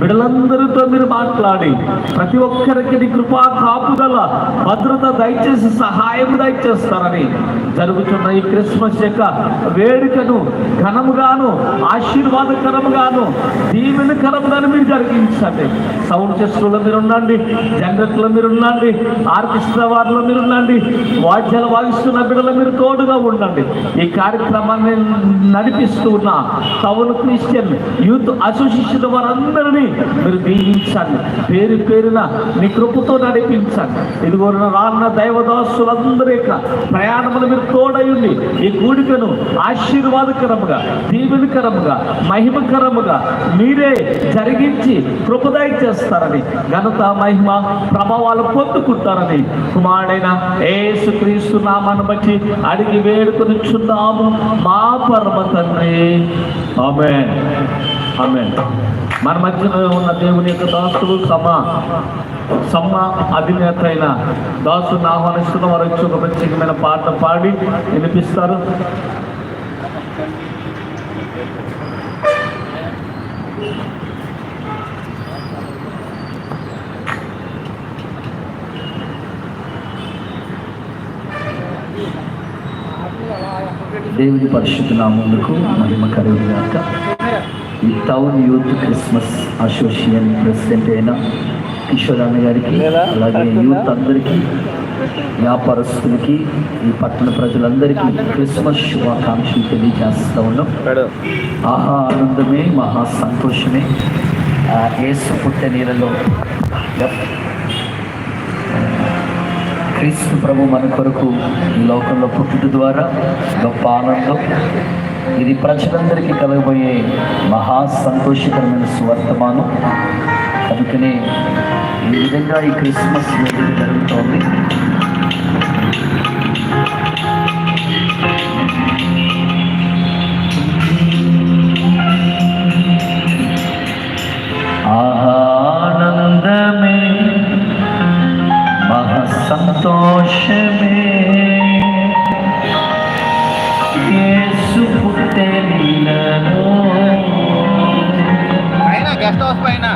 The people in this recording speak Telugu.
బిడ్డలందరితో మీరు మాట్లాడి ప్రతి ఒక్కరికి నీ కృపా కాపుదల భద్రత దయచేసి సహాయం దయచేస్తారని జరుగుతున్న ఈ క్రిస్మస్ యొక్క వేడుకను ఘనముగాను ఆశీర్వాదకరముగాను దీవెనకరముగాను మీరు జరిగించండి. సౌండ్ చెస్టులో మీరు ఉండండి జనరేట్లో మీరు ఉండండి ఆర్కెస్ట్రా వారిలో మీరు ఉండండి వాద్యాలు వాయిస్తున్న బిడ్డలు మీరు తోడుగా ఉండండి. ఈ కార్యక్రమాన్ని నడిపిస్తూ ఉన్న టౌన్ క్రిస్టియన్ యూత్ అసోసియేషన్ వారందరినీ మీరు దీవించండి పేరు పేరున మీ కృపతో నడిపించండి ఇదిగో రాన్న దైవదాసులందరూ యొక్క ప్రయాణములు మీరు తోడయుండి ఈ కూడికను ఆశీర్వాదకరముగా దీవెనకరముగా మహిమకరముగా మీరే జరిగించి కృపదయ చేస్తారని ఘనత మహిమ ప్రభావాలు పొందుకుంటారని కుమారుడైన యేసుక్రీస్తు నామాన్ని బట్టి అడిగి వేడుకొనిచున్నాము మా పరమ తండ్రి. ఆమె ఆమె మన మధ్యలో ఉన్న దేవుని యొక్క దాసులు సమ సమ్మ అధినేత అయిన దాసుని ఆహ్వానిస్తున్న వారు వచ్చి ఒక ప్రత్యేకమైన పాట పాడి వినిపిస్తారు. దేవుని పరిశుద్ధ నామములకు మహిమ కలుగుగాక ఈ town youth Christmas association president అయిన కిషోర్ అన్న గారికి అలాగే యూత్ అందరికీ వ్యాపారస్తులకి ఈ పట్టణ ప్రజలందరికీ క్రిస్మస్ శుభాకాంక్షలు తెలియజేస్తూ ఉన్నాం. ఆహా ఆనందమే మహా సంతోషమే. ఆ యేసు పుట్ట నీళ్ళలో క్రీస్తు ప్రభు మన కొరకు ఈ లోకంలో పుట్టుట ద్వారా గొప్ప ఆనందం. ఇది ప్రజలందరికీ కలగబోయే మహా సంతోషకరమైన సువర్తమానం. కనుకనే ఈ విధంగా ఈ క్రిస్మస్ వేడుక జరుగుతోంది. ఆనందమే మహా సంతోషమే యేసు పుట్టెనిలను పైన గెస్ట్ హౌస్ పైన.